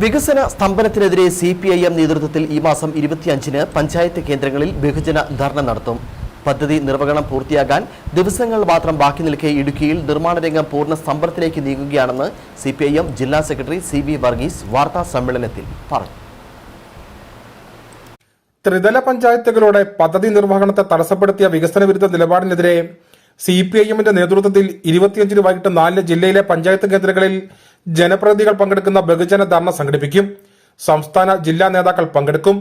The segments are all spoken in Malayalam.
വികസന സ്തംഭനത്തിനെതിരെ സി പി ഐ എം നേതൃത്വത്തിൽ ഈ മാസം ഇരുപത്തിയഞ്ചിന് പഞ്ചായത്ത് കേന്ദ്രങ്ങളിൽ ബഹുജന ധർണ നടത്തും. പദ്ധതി നിർവഹണം പൂർത്തിയാകാൻ ദിവസങ്ങൾ മാത്രം ബാക്കി നിൽക്കെ ഇടുക്കിയിൽ നിർമ്മാണ രംഗം പൂർണ സ്തംഭനത്തിലേക്ക് നീങ്ങുകയാണെന്ന് സി പി ഐ എം ജില്ലാ സെക്രട്ടറി സി വി വർഗീസ് വാർത്താ സമ്മേളനത്തിൽ പറഞ്ഞു. ത്രിതല പഞ്ചായത്തുകളുടെ പദ്ധതി നിർവഹണത്തെ തടസ്സപ്പെടുത്തിയ വികസന വിരുദ്ധ നിലപാടിനെതിരെ സി പി ഐ എമ്മിന്റെ നേതൃത്വത്തിൽ ഇരുപത്തിയഞ്ചിന് വൈകിട്ട് നാലിന് ജില്ലയിലെ പഞ്ചായത്ത് കേന്ദ്രങ്ങളിൽ ജനപ്രതിനിധികൾ പങ്കെടുക്കുന്ന ബഹുജന ധർണ സംഘടിപ്പിക്കും. സംസ്ഥാന ജില്ലാ നേതാക്കൾ പങ്കെടുക്കും.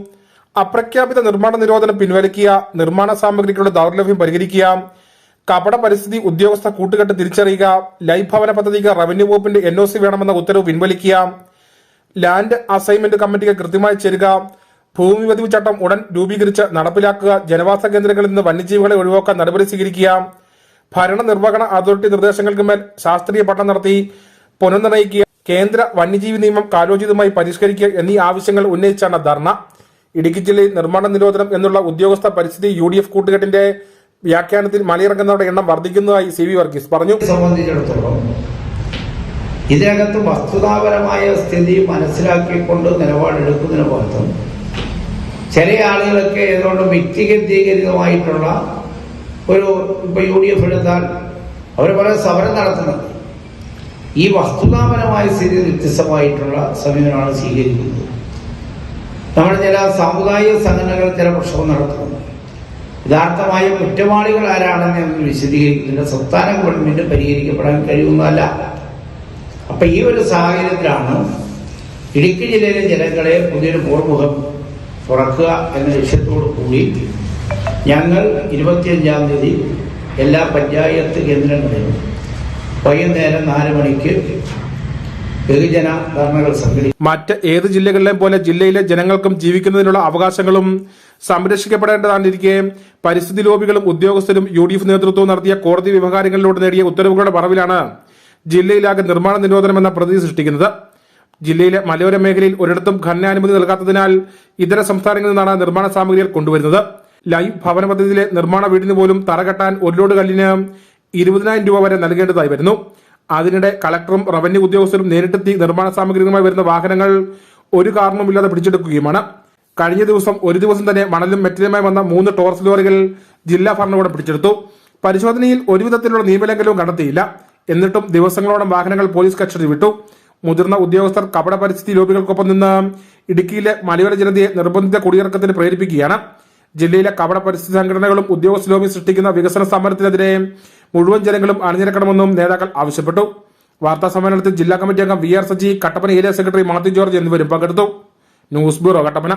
അപ്രഖ്യാപിത നിർമ്മാണ നിരോധനം പിൻവലിക്കുക നിർമ്മാണ സാമഗ്രികളുടെ ദൗർലഭ്യം പരിഹരിക്കുക കപട പരിസ്ഥിതി ഉദ്യോഗസ്ഥ കൂട്ടുകെട്ട് തിരിച്ചറിയുക ലൈഫ് ഭവന പദ്ധതിക്ക് റവന്യൂ വകുപ്പിന്റെ എൻ ഒ സി വേണമെന്ന ഉത്തരവ് പിൻവലിക്കുക ലാൻഡ് അസൈൻമെന്റ് കമ്മിറ്റിക്ക് കൃത്യമായി ചേരുക ഭൂമി പതിവ് ചട്ടം ഉടൻ രൂപീകരിച്ച് നടപ്പിലാക്കുക ജനവാസ കേന്ദ്രങ്ങളിൽ നിന്ന് വന്യജീവികളെ ഒഴിവാക്കാൻ നടപടി സ്വീകരിക്കുക ഭരണ നിർവഹണ അതോറിറ്റി നിർദ്ദേശങ്ങൾക്ക് മേൽ ശാസ്ത്രീയ പഠനം നടത്തി പുനർനിർണയിക്കുക കേന്ദ്ര വന്യജീവി നിയമം കാലോചിതമായി പരിഷ്കരിക്കുക എന്നീ ആവശ്യങ്ങൾ ഉന്നയിച്ചാണ് ധർണ. ഇടുക്കി ജില്ലയിൽ നിർമ്മാണ നിരോധനം എന്നുള്ള ഉദ്യോഗസ്ഥ പരിസ്ഥിതി യു ഡി എഫ് കൂട്ടുകെട്ടിന്റെ വ്യാഖ്യാനത്തിൽ മലയിറങ്ങുന്നവരുടെ എണ്ണം വർദ്ധിക്കുന്നതായി സി വി വർഗീസ് പറഞ്ഞു. സംബന്ധിച്ചിടത്തോളം ഇതിനകത്ത് വസ്തുതാപരമായ സ്ഥിതി മനസ്സിലാക്കിക്കൊണ്ട് നിലപാടെടുക്കുന്നതിന് പുറത്തും ചില ആളുകളൊക്കെ ഏതുകൊണ്ട് വ്യക്തിഗതീകരിതമായിട്ടുള്ള ഒരു ഇപ്പൊ യു ഡി എഫ് എടുത്താൽ അവർ പല സമരം നടത്തുന്നത്. ഈ വസ്തുതാപരമായ സ്ഥിതി വ്യത്യസ്തമായിട്ടുള്ള സമീപനമാണ് സ്വീകരിക്കുന്നത്. നമ്മൾ ചില സാമുദായിക സംഘടനകൾ ചില പ്രക്ഷോഭം നടത്തുന്നു. യഥാർത്ഥമായ കുറ്റവാളികൾ ആരാണെന്ന് ഞങ്ങൾ വിശദീകരിക്കുന്നില്ല. സംസ്ഥാന ഗവൺമെന്റ് പരിഹരിക്കപ്പെടാൻ കഴിയുന്നതല്ല. അപ്പൊ ഈ ഒരു സാഹചര്യത്തിലാണ് ഇടുക്കി ജില്ലയിലെ ജനങ്ങളെ പുതിയൊരു പോർമുഖം തുറക്കുക എന്ന ലക്ഷ്യത്തോടു കൂടി ഞങ്ങൾ ഇരുപത്തിയഞ്ചാം തീയതി എല്ലാ പഞ്ചായത്ത് കേന്ദ്രങ്ങളിലും വൈകുന്നേരം നാല് മണിക്ക് ബഹുജന ധർണകൾ സംഘടിപ്പിക്കും. മറ്റ് ഏത് ജില്ലകളിലെയും പോലെ ജില്ലയിലെ ജനങ്ങൾക്കും ജീവിക്കുന്നതിനുള്ള അവകാശങ്ങളും സംരക്ഷിക്കപ്പെടേണ്ടതാണ്ടിരിക്കെ പരിസ്ഥിതി ലോബികളും ഉദ്യോഗസ്ഥരും യു ഡി എഫ് നേതൃത്വവും നടത്തിയ കോടതി വ്യവഹാരങ്ങളിലൂടെ നേടിയ ഉത്തരവുകളുടെ മറവിലാണ് ജില്ലയിലാകെ നിർമ്മാണ നിരോധനം എന്ന പ്രതി സൃഷ്ടിക്കുന്നത്. ജില്ലയിലെ മലയോര മേഖലയിൽ ഒരിടത്തും ഖനനാനുമതി നൽകാത്തതിനാൽ ഇതര സംസ്ഥാനങ്ങളിൽ നിന്നാണ് നിർമ്മാണ സാമഗ്രികൾ കൊണ്ടുവരുന്നത്. ലൈവ് ഭവന പദ്ധതിയിലെ നിർമ്മാണ വീടിന് പോലും തറകെട്ടാൻ ഒരു ലോഡ് കല്ലിന് ഇരുപതിനായിരം രൂപ വരെ നൽകേണ്ടതായി വരുന്നു. അതിനിടെ കളക്ടറും റവന്യൂ ഉദ്യോഗസ്ഥരും നേരിട്ടെത്തി നിർമ്മാണ സാമഗ്രികളുമായി വരുന്ന വാഹനങ്ങൾ ഒരു കാരണവുമില്ലാതെ പിടിച്ചെടുക്കുകയുമാണ്. കഴിഞ്ഞ ദിവസം ഒരു ദിവസം തന്നെ മണലും മെറ്റലുമായി വന്ന മൂന്ന് ടോർസ് ലോറികൾ ജില്ലാ ഭരണകൂടം പിടിച്ചെടുത്തു. പരിശോധനയിൽ ഒരുവിധത്തിലുള്ള നിയമലംഘനവും കണ്ടെത്തിയില്ല. എന്നിട്ടും ദിവസങ്ങളോളം വാഹനങ്ങൾ പോലീസ് കസ്റ്റഡി വിട്ടു. മുതിർന്ന ഉദ്യോഗസ്ഥർ കപട പരിസ്ഥിതി ലോബികൾക്കൊപ്പം നിന്ന് ഇടുക്കിയിലെ മലയോര ജനതയെ നിർബന്ധിത കുടിയിറക്കത്തിന് പ്രേരിപ്പിക്കുകയാണ്. ജില്ലയിലെ കപട പരിസ്ഥിതി സംഘടനകളും ഉദ്യോഗസ്ഥലോഭി സൃഷ്ടിക്കുന്ന വികസന സമരത്തിനെതിരെ മുഴുവൻ ജനങ്ങളും അണിനിരക്കണമെന്നും നേതാക്കൾ ആവശ്യപ്പെട്ടു. വാർത്താ സമ്മേളനത്തിൽ ജില്ലാ കമ്മിറ്റി അംഗം V R Saji Kattappana area secretary Mathew George എന്നിവരും പങ്കെടുത്തു. News bureau Kattappana.